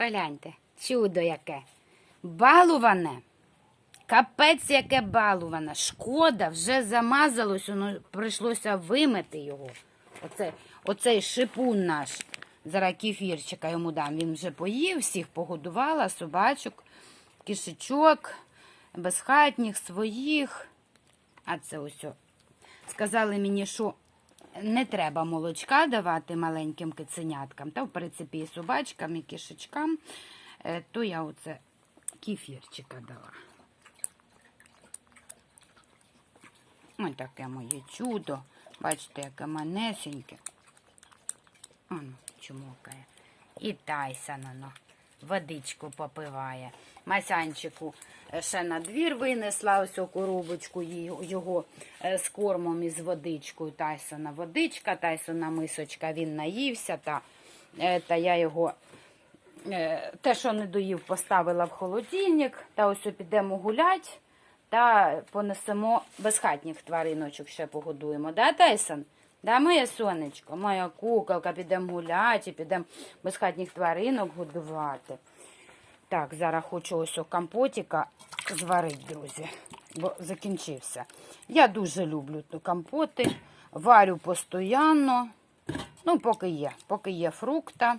Погляньте, чудо яке. Балуване. Капець, яке балуване. Шкода, вже замазалось, воно прийшлося вимити його. Оце, оцей шипун наш. Зараз кефірчика йому дам. Він вже поїв, всіх погодувала, собачок, кишечок, безхатніх, своїх. А це ось. Сказали мені, що не треба молочка давати маленьким киценяткам, та в принципі і собачкам, і кішечкам, Е, то я оце кефірчика дала. Ось таке моє чудо. Бачите, яке манесеньке. Оно чмокає. І Тайсон оно водичку попиває. Масянчику е, ще на двір винесла ось коробочку його е, з кормом і з водичкою. Тайсона водичка, Тайсона мисочка, він наївся, та, е, та я його те, що не доїв, поставила в холодильник, та ось підемо гулять, та понесемо безхатніх твариночок ще погодуємо. Да, Тайсон? Да, моє сонечко, моя куколка, підемо гуляти, підемо безхатніх тваринок годувати. Так, зараз хочу ось о компотика зварити, друзі, бо закінчився. Я дуже люблю компоти, варю постійно. Ну, поки є, поки є фрукта.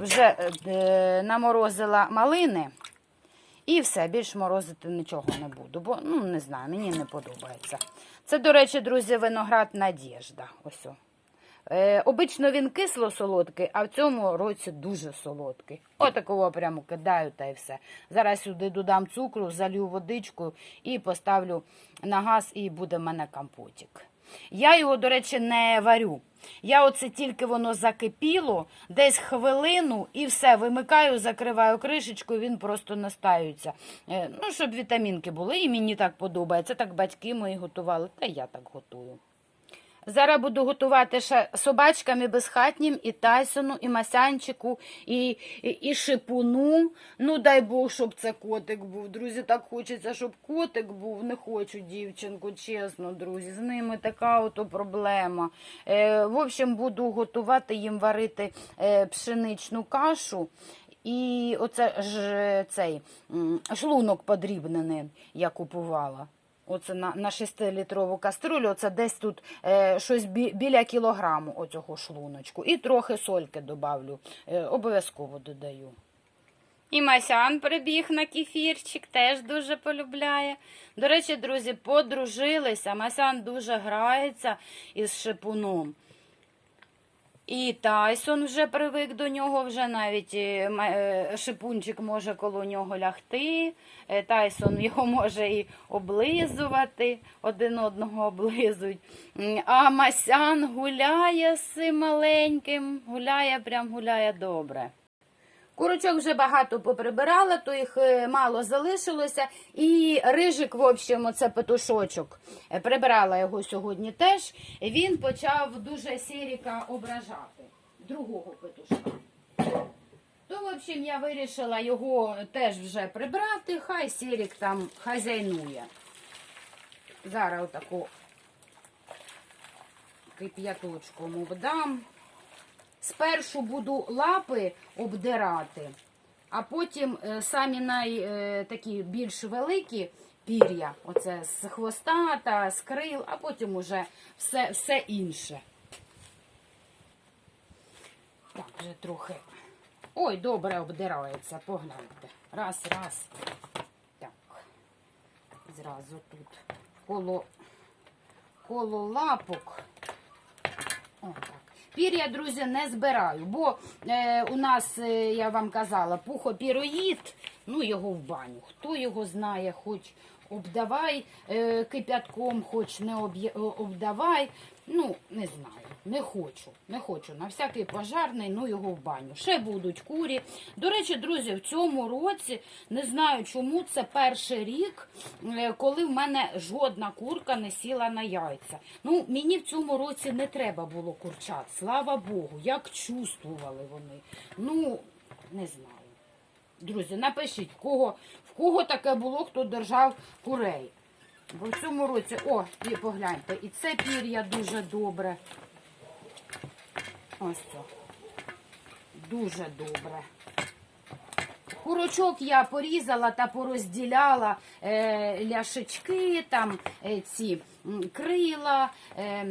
Вже е, е, наморозила малини. І все, більш морозити нічого не буду, бо ну не знаю, мені не подобається. Це, до речі, друзі, виноград Надєжда. Ось. о. Е, обично він кисло-солодкий, а в цьому році дуже солодкий. Отакого прямо кидаю та й все. Зараз сюди додам цукру, залю водичку і поставлю на газ, і буде в мене компотик. Я його, до речі, не варю. Я оце тільки воно закипіло, десь хвилину і все, вимикаю, закриваю кришечкою, він просто настаюється. Е, Ну, щоб вітамінки були, і мені так подобається. Так батьки мої готували, та я так готую. Зараз буду готувати ще собачкам і безхатнім, і Тайсону, і Масянчику, і, і, і шипуну. Ну, дай Бог, щоб це котик був. Друзі, так хочеться, щоб котик був. Не хочу дівчинку, чесно, друзі. З ними така ото проблема. Е, в общем, буду готувати їм варити е, пшеничну кашу. І оце ж цей шлунок подрібнений я купувала. Оце на, на 6-літрову каструлю, оце десь тут е, щось бі, біля кілограму оцього шлуночку. І трохи сольки добавлю. Е, обов'язково додаю. І Масян прибіг на кефірчик, теж дуже полюбляє. До речі, друзі, подружилися. Масян дуже грається із шипуном. І Тайсон вже привик до нього, вже навіть е, е, шипунчик може коло нього лягти. Е, Тайсон його може і облизувати, один одного облизують. А Масян гуляє з маленьким, гуляє, прям гуляє добре. Курочок вже багато поприбирала, то їх е, мало залишилося. І рижик, в общем, оце петушочок, е, прибирала його сьогодні теж. Він почав дуже сіріка ображати другого петушка. То, в общем, я вирішила його теж вже прибрати, хай сірік там хазяйнує. Зараз отаку кип'яточку йому вдам. Спершу буду лапи обдирати, а потім е, самі най, е, такі більш великі пір'я, оце з хвоста та з крил, а потім уже все, все інше. Так, вже трохи. Ой, добре обдирається, погляньте. Раз, раз. Так. Зразу тут коло, коло лапок. Отак. Пір'я, друзі, не збираю, бо е, у нас, е, я вам казала, пухопіроїд, ну його в баню. Хто його знає, хоч обдавай е, кипятком, хоч не об'є- обдавай. Ну, не знаю, не хочу, не хочу. На всякий пожарний, ну його в баню. Ще будуть курі. До речі, друзі, в цьому році не знаю, чому це перший рік, е, коли в мене жодна курка не сіла на яйця. Ну, мені в цьому році не треба було курчат. Слава Богу, як чувствували вони. Ну, не знаю. Друзі, напишіть, в кого, в кого таке було, хто держав курей. Бо в цьому році, о, і погляньте, і це пір'я дуже добре. Ось це. Дуже добре. Курочок я порізала та порозділяла е, ляшечки, там е, ці крила. Е,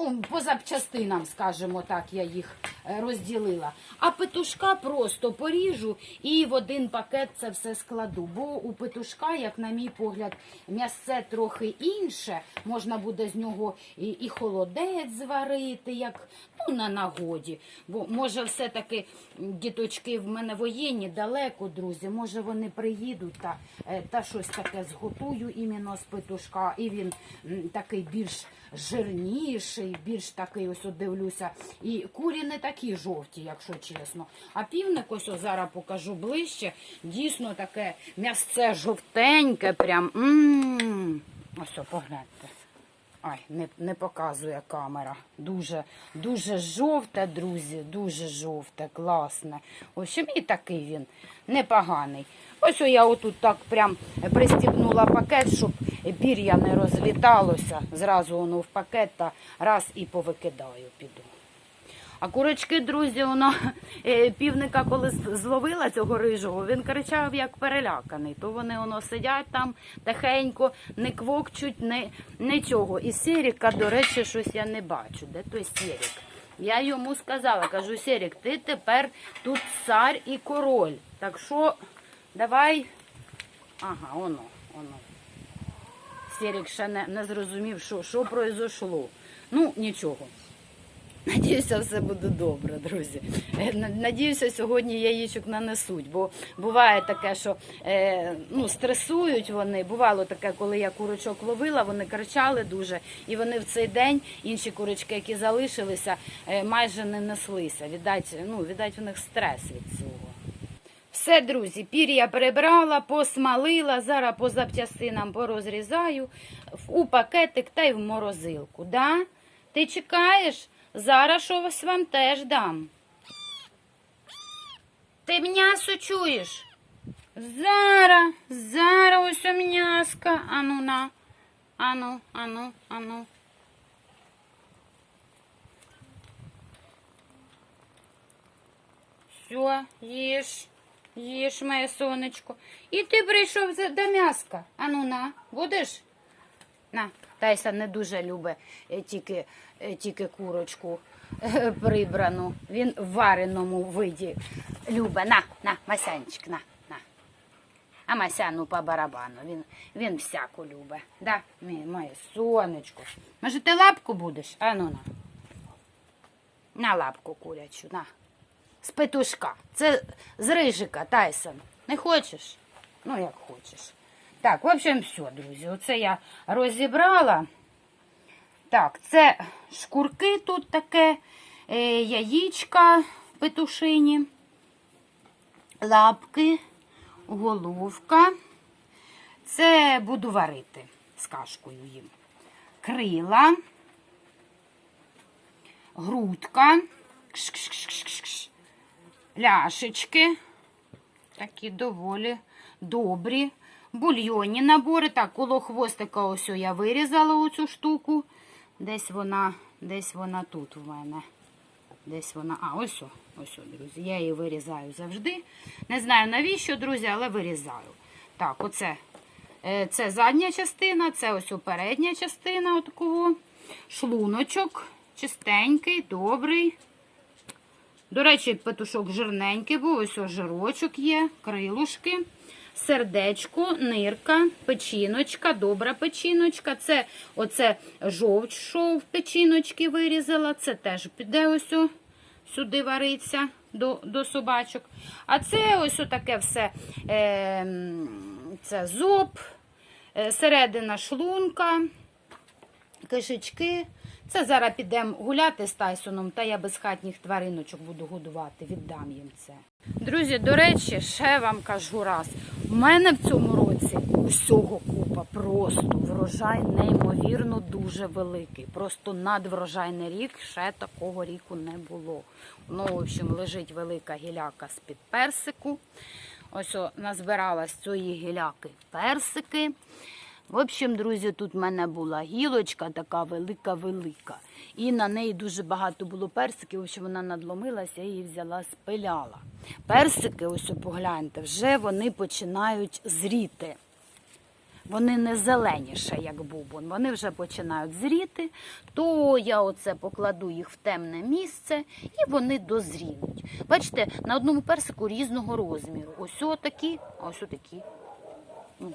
ну, по запчастинам, скажімо так, я їх розділила. А петушка просто поріжу і в один пакет це все складу. Бо у петушка, як на мій погляд, м'ясце трохи інше. Можна буде з нього і, і холодець зварити, як ну, на нагоді. Бо може все-таки діточки в мене воєнні далеко, друзі. Може вони приїдуть та, е, та щось таке зготую іменно з петушка. І він такий більш жирніший, більш такий, ось от дивлюся. І курі не такі жовті, якщо чесно. А півник, ось о, зараз покажу ближче. Дійсно таке м'ясце жовтеньке, прям. м Ось, о, погляньте. Ай, не, не показує камера. Дуже, дуже жовте, друзі, дуже жовте, класне. Общем, і такий він непоганий. Ось я отут так прям пристібнула пакет, щоб пір'я не розліталося. Зразу воно в пакет та раз і повикидаю піду. А курочки, друзі, воно е, півника, коли зловила цього рижого, він кричав як переляканий. То вони воно сидять там тихенько, не квокчуть, не, нічого. І Сіріка, до речі, щось я не бачу. Де той Сірік? Я йому сказала, кажу, Сірік, ти тепер тут цар і король. Так що давай. Ага, воно, воно. Сірік ще не, не зрозумів, що, що произошло. Ну, нічого. Надіюся, все буде добре, друзі. Е, Надіюся, сьогодні яєчок нанесуть, бо буває таке, що е, ну, стресують вони. Бувало таке, коли я курочок ловила, вони кричали дуже, і вони в цей день, інші курочки, які залишилися, е, майже не неслися. Віддать, ну, віддать в них стрес від цього. Все, друзі, пір'я прибрала, посмалила, зараз по запчастинам порозрізаю у пакетик та й в морозилку. Да? Ти чекаєш? Зараз щось вам теж дам. Ти м'ясо чуєш? Зараз, зараз ось у м'яска. Ану на. Ану, ану, ану. Все, їж, їж, моє сонечко. І ти прийшов до м'яска. Ану на, будеш? На, Тайса не дуже любить е, тільки, е, тільки курочку е, прибрану. Він в вареному виді любить. На, на, Масянчик, на, на. А Масяну по барабану. Він, він всяку любить. Да, моє сонечко. Може, ти лапку будеш? Ану на. На лапку курячу, на. З петушка. Це з рижика, Тайсон. Не хочеш? Ну, як хочеш. Так, в общем, все, друзі. Оце я розібрала. Так, це шкурки тут таке, е, яєчка петушині, лапки, головка. Це буду варити з кашкою їм. Крила, грудка, кш-кш-кш-кш-кш, ляшечки, такі доволі добрі. Бульйонні набори. Так, коло хвостика ось я вирізала оцю штуку. Десь вона, десь вона тут у мене. Десь вона. А, ось, ось, друзі. Я її вирізаю завжди. Не знаю навіщо, друзі, але вирізаю. Так, оце. е, Це задня частина, це ось передня частина отакого. Шлуночок чистенький, добрий. До речі, петушок жирненький, був ось жирочок є, крилушки, сердечко, нирка, печіночка, добра печіночка. Це оце жовч, що в печіночки вирізала. Це теж піде ось сюди вариться до, до собачок. А це ось таке все. Е, це зоб, середина шлунка кишечки. Це зараз підемо гуляти з Тайсоном, та я безхатніх твариночок буду годувати, віддам їм це. Друзі, до речі, ще вам кажу раз. У мене в цьому році усього купа. Просто врожай неймовірно дуже великий. Просто надврожайний рік ще такого ріку не було. Ну, в общем, лежить велика гіляка з-під персику. Ось о, з цієї гіляки персики. В общем, друзі, тут в мене була гілочка така велика-велика. І на неї дуже багато було персиків. В общем, вона надломилася, я її взяла, спиляла. Персики, ось погляньте, вже вони починають зріти. Вони не зеленіше, як бубон. Вони вже починають зріти, то я оце покладу їх в темне місце і вони дозрінуть. Бачите, на одному персику різного розміру. Ось отакі, а ось отакі. Ну,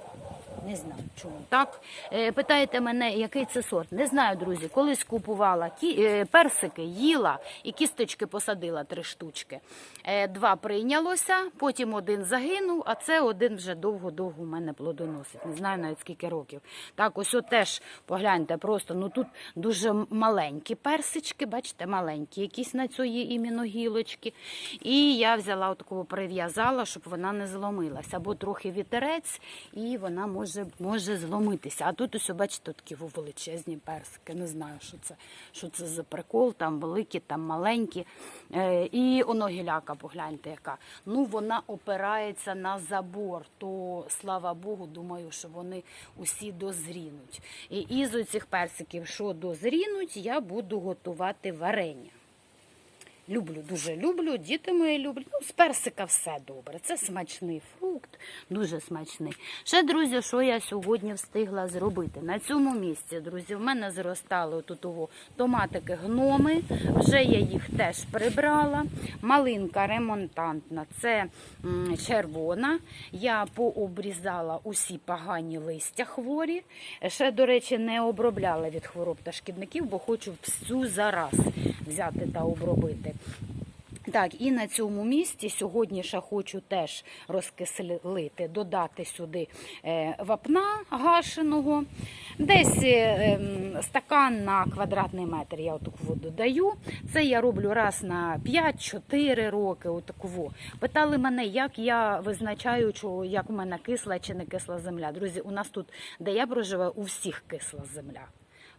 не знаю чому. Так, Е, питаєте мене, який це сорт? Не знаю, друзі. Колись купувала е, персики, їла і кісточки посадила три штучки. Е, Два прийнялося, потім один загинув, а це один вже довго-довго у мене плодоносить. Не знаю навіть скільки років. Так, ось от теж погляньте, просто ну тут дуже маленькі персички, бачите, маленькі, якісь на цієї іменно гілочки. І я взяла отаку прив'язала, щоб вона не зломилася, бо трохи вітерець, і вона може, може зломитися. А тут ось, бачите, такі величезні персики. Не знаю, що це, що це за прикол, там великі, там маленькі. Е, і оно гіляка, погляньте, яка. Ну, вона опирається на забор, то слава Богу, думаю, що вони усі дозрінуть. І із оцих персиків, що дозрінуть, я буду готувати варення. Люблю, дуже люблю, діти мої люблять. Ну, з персика все добре. Це смачний фрукт, дуже смачний. Ще, друзі, що я сьогодні встигла зробити? На цьому місці, друзі, в мене зростали тут томатики гноми. Вже я їх теж прибрала. Малинка ремонтантна, це червона. Я пообрізала усі погані листя хворі. Ще, до речі, не обробляла від хвороб та шкідників, бо хочу всю зараз взяти та обробити. Так, і на цьому місці сьогодні ще хочу теж розкислити, додати сюди е, вапна гашеного. Десь е, ем, стакан на квадратний метр я отаку воду даю. Це я роблю раз на 5-4 роки. Отаку. Питали мене, як я визначаю, як у мене кисла чи не кисла земля. Друзі, у нас тут, де я проживаю, у всіх кисла земля.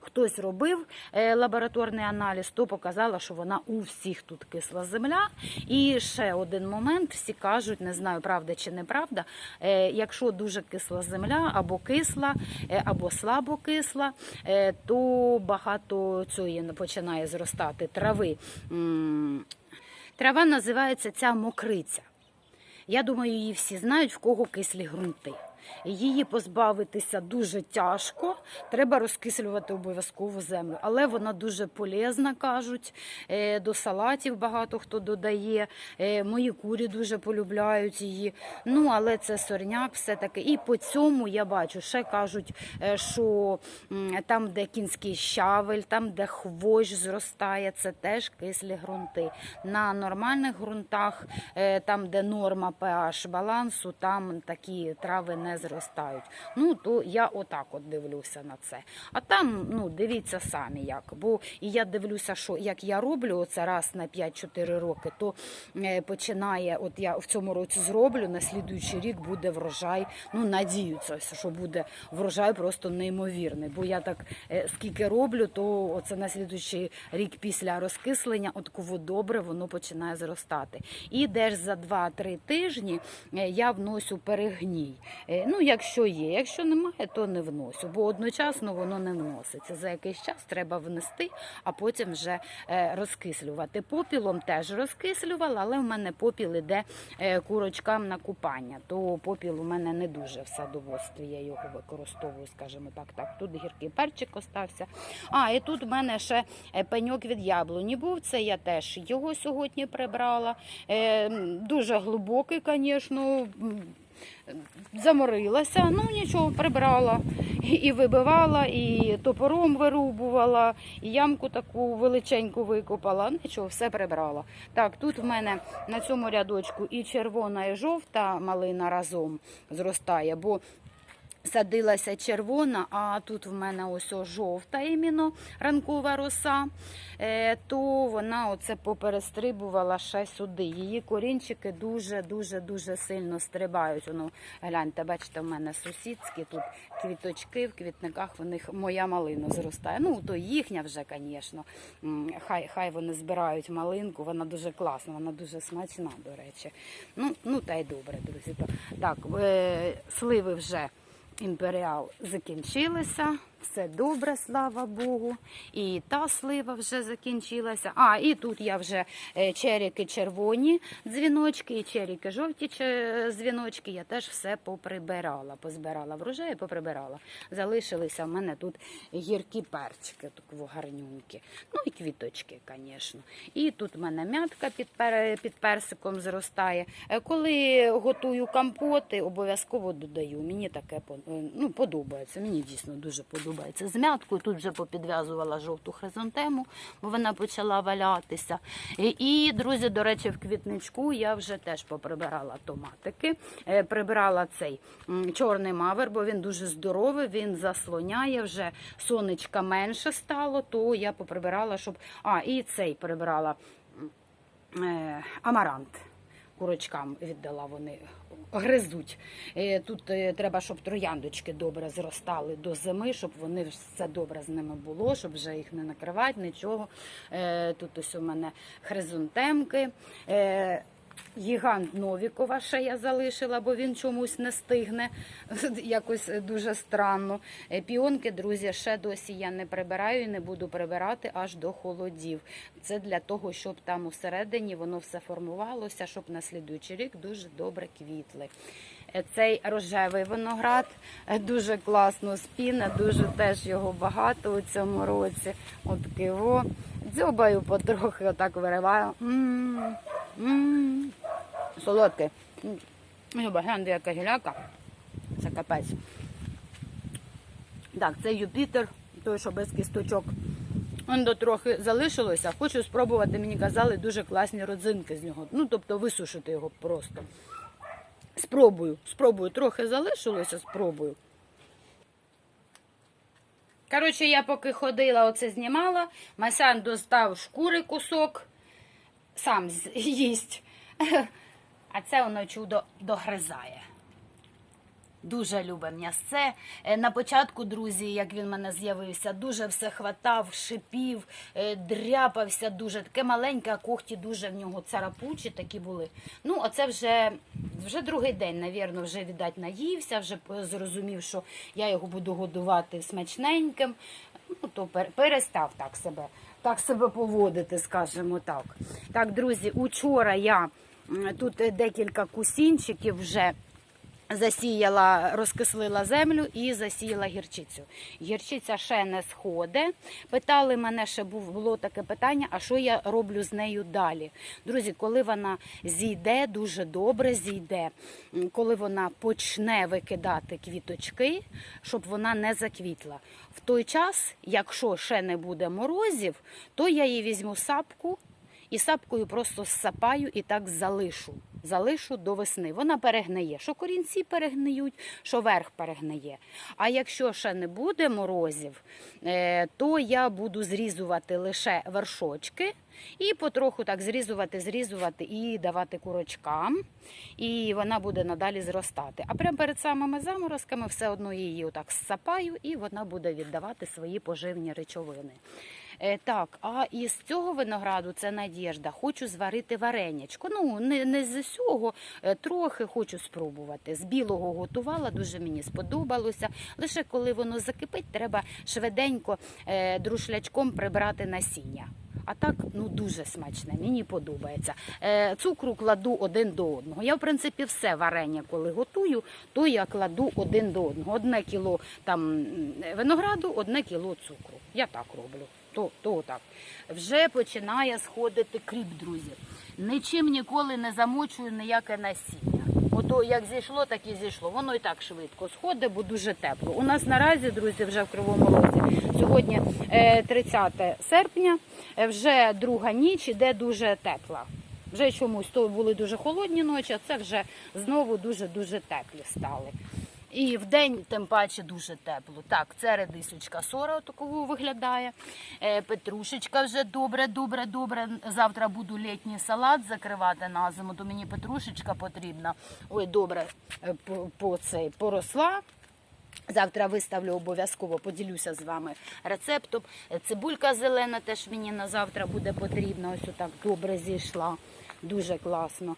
Хтось робив е, лабораторний аналіз, то показала, що вона у всіх тут кисла земля. І ще один момент: всі кажуть, не знаю, правда чи неправда. е, Якщо дуже кисла земля, або кисла, е, або слабо кисла, то багато цієї починає зростати трави. Трава називається ця мокриця. Я думаю, її всі знають, в кого кислі ґрунти. Її позбавитися дуже тяжко. Треба розкислювати обов'язково землю. Але вона дуже полезна, кажуть. Е, До салатів багато хто додає. Е, Мої курі дуже полюбляють її. Ну, але це сорняк, все таки. І по цьому я бачу, ще кажуть, е, що там, де кінський щавель, там, де хвощ зростає, це теж кислі ґрунти. На нормальних ґрунтах, там, де норма pH балансу, там такі трави не зростають. Ну, то я отак от дивлюся на це. А там, ну, дивіться самі як. Бо і я дивлюся, що як я роблю оце раз на 5-4 роки, то е, починає, от я в цьому році зроблю, на слідуючий рік буде врожай. Ну, надіюся, що буде врожай просто неймовірний. Бо я так е, скільки роблю, то оце на слідуючий рік після розкислення, от кого добре, воно починає зростати. І десь за 2-3 тижні е, я вносю перегній. Ну, якщо є, якщо немає, то не вношу, бо одночасно воно не вноситься. За якийсь час треба внести, а потім вже е, розкислювати. Попілом теж розкислювала, але в мене попіл іде е, курочкам на купання. То попіл у мене не дуже в садоводстві. Я його використовую, скажімо так. Так, тут гіркий перчик остався. А, і тут в мене ще е, пеньок від яблуні був. Це я теж його сьогодні прибрала. Дуже глибокий, звісно. Заморилася, ну нічого, прибрала і вибивала, і топором вирубувала, і ямку таку величеньку викопала. Нічого, все прибрала. Так, тут в мене на цьому рядочку і червона, і жовта малина разом зростає, бо Садилася червона, а тут в мене ось жовта іменно ранкова роса, е, то вона оце поперестрибувала ще сюди. Її корінчики дуже-дуже дуже сильно стрибають. Воно, гляньте, бачите, в мене сусідські тут квіточки, в квітниках в них моя малина зростає. Ну, то їхня вже, звісно. Хай, хай вони збирають малинку, вона дуже класна, вона дуже смачна, до речі. Ну, ну та й добре, друзі. Так, е, сливи вже імперіал закінчилися. Все добре, слава Богу. І та слива вже закінчилася. А, і тут я вже е, черіки червоні дзвіночки, і черіки жовті дзвіночки. Я теж все поприбирала. Позбирала врожай і поприбирала. Залишилися в мене тут гіркі перчики, такі гарнюнькі. Ну і квіточки, звісно. І тут в мене м'ятка під, пер- під персиком зростає. Е, Коли готую компоти, обов'язково додаю. Мені таке е, ну, подобається. Мені дійсно дуже подобається. З м'яткою тут вже попідв'язувала жовту хризантему, бо вона почала валятися. І, і, друзі, до речі, в квітничку я вже теж поприбирала томатики. Е, Прибирала цей чорний мавер, бо він дуже здоровий, він заслоняє вже сонечка менше стало, то я поприбирала, щоб. А, і цей прибирала е, амарант. Курочкам віддала вони гризуть. Е, Тут е, треба, щоб трояндочки добре зростали до зими, щоб вони все добре з ними було, щоб вже їх не накривати, нічого. Е, Тут ось у мене хризантемки. Гігант Новікова ще я залишила, бо він чомусь не стигне. Якось дуже странно. Е, Піонки, друзі, ще досі я не прибираю і не буду прибирати аж до холодів. Це для того, щоб там усередині воно все формувалося, щоб на слідуючий рік дуже добре квітли. Е, Цей рожевий виноград е, дуже класно спіне, дуже теж його багато у цьому році. От його дзьобаю потрохи, отак вириваю. М. Солодкий. М. Люба, гляньте, яка гіляка. Це капець. Так, це Юпітер, той, що без кісточок. Он трохи залишилося. Хочу спробувати, мені казали, дуже класні родзинки з нього. Ну, тобто висушити його просто. Спробую, спробую. Трохи залишилося, спробую. Коротше, я поки ходила, оце знімала. Масан достав шкури кусок, сам їсть. А це воно чудо догризає. Дуже любить м'ясце. Е, На початку, друзі, як він в мене з'явився, дуже все хватав, шипів, е, дряпався дуже. Таке маленьке, а когті дуже в нього царапучі такі були. Ну, оце вже, вже другий день, навірно, вже, віддать, наївся, вже зрозумів, що я його буду годувати смачненьким. Ну, то перестав так себе, так себе поводити, скажімо так. Так, друзі, учора я тут е, декілька кусінчиків вже засіяла, розкислила землю і засіяла гірчицю. Гірчиця ще не сходить. Питали мене, ще було таке питання, а що я роблю з нею далі? Друзі, коли вона зійде, дуже добре зійде, коли вона почне викидати квіточки, щоб вона не заквітла. В той час, якщо ще не буде морозів, то я її візьму сапку і сапкою просто сапаю і так залишу. Залишу до весни. Вона перегниє. Що корінці перегниють, що верх перегниє. А якщо ще не буде морозів, е, то я буду зрізувати лише вершочки і потроху так зрізувати, зрізувати і давати курочкам. І вона буде надалі зростати. А прямо перед самими заморозками все одно її отак сапаю, і вона буде віддавати свої поживні речовини. Е, так, а із цього винограду це надіжда. Хочу зварити варенячко. Ну, не, не з усього, е, трохи хочу спробувати. З білого готувала, дуже мені сподобалося. Лише коли воно закипить, треба швиденько е, друшлячком прибрати насіння. А так, ну дуже смачне, мені подобається. Е, цукру кладу один до одного. Я, в принципі, все варення, коли готую, то я кладу один до одного. Одне кіло там винограду, одне кіло цукру. Я так роблю. То, то так. Вже починає сходити кріп, друзі. Нічим ніколи не замочую ніяке насіння. Ото як зійшло, так і зійшло. Воно і так швидко сходить, бо дуже тепло. У нас наразі, друзі, вже в Кривому Розі. Сьогодні е, 30 серпня, е, вже друга ніч іде дуже тепла. Вже чомусь то були дуже холодні ночі, а це вже знову дуже-дуже теплі стали. І в день тим паче дуже тепло. Так, це редисочка сора такого виглядає. Е, Петрушечка вже добре, добре, добре. Завтра буду літній салат закривати на зиму, то мені петрушечка потрібна. Ой, добре е, по, по цей поросла. Завтра виставлю обов'язково, поділюся з вами рецептом. Цибулька зелена теж мені на завтра буде потрібна. Ось отак добре зійшла. Дуже класно.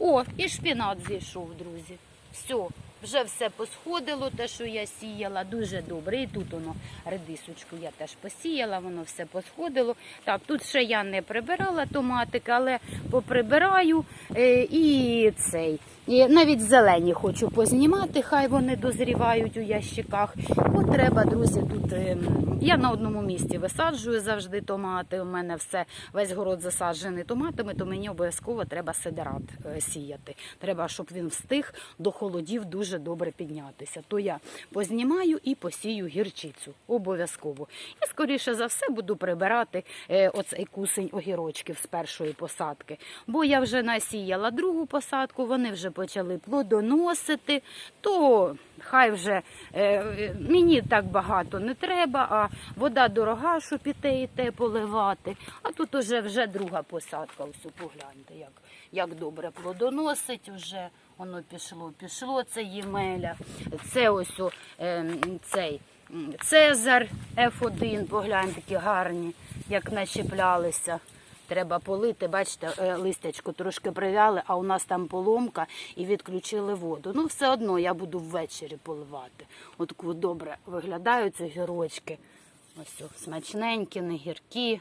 О, і шпінат зійшов, друзі. Все, вже все посходило, те, що я сіяла, дуже добре. І тут воно редисочку я теж посіяла, воно все посходило. Так, тут ще я не прибирала томатик, але поприбираю е, і цей. І навіть зелені хочу познімати, хай вони дозрівають у ящиках. Бо треба, друзі, тут ем, я на одному місці висаджую завжди томати. У мене все весь город засаджений томатами, то мені обов'язково треба сидерат е, сіяти. Треба, щоб він встиг до холодів дуже добре піднятися. То я познімаю і посію гірчицю обов'язково. І скоріше за все буду прибирати е, оцей кусень огірочків з першої посадки. Бо я вже насіяла другу посадку, вони вже почали плодоносити, то хай вже е, мені так багато не треба, а вода дорога, щоб і і те поливати. А тут уже вже друга посадка. Ось погляньте, як, як добре плодоносить уже. Воно пішло, пішло, це Ємеля, це ось е, цей Цезар F1, погляньте, такі гарні, як начіплялися. Треба полити, бачите, е, листячко трошки прив'яли, а у нас там поломка і відключили воду. Ну, все одно я буду ввечері поливати. Отаку добре виглядають ці гірочки. Ось смачненькі, не гіркі.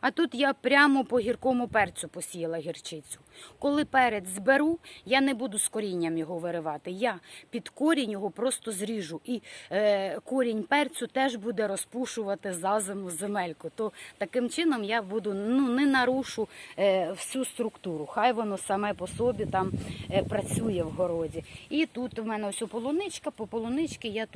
А тут я прямо по гіркому перцю посіяла гірчицю. Коли перець зберу, я не буду з корінням його виривати. Я під корінь його просто зріжу. І е, корінь перцю теж буде розпушувати за зиму земельку. То таким чином я буду ну не нарушу е, всю структуру. Хай воно саме по собі там е, працює в городі. І тут у мене ось полуничка. По полунички я тут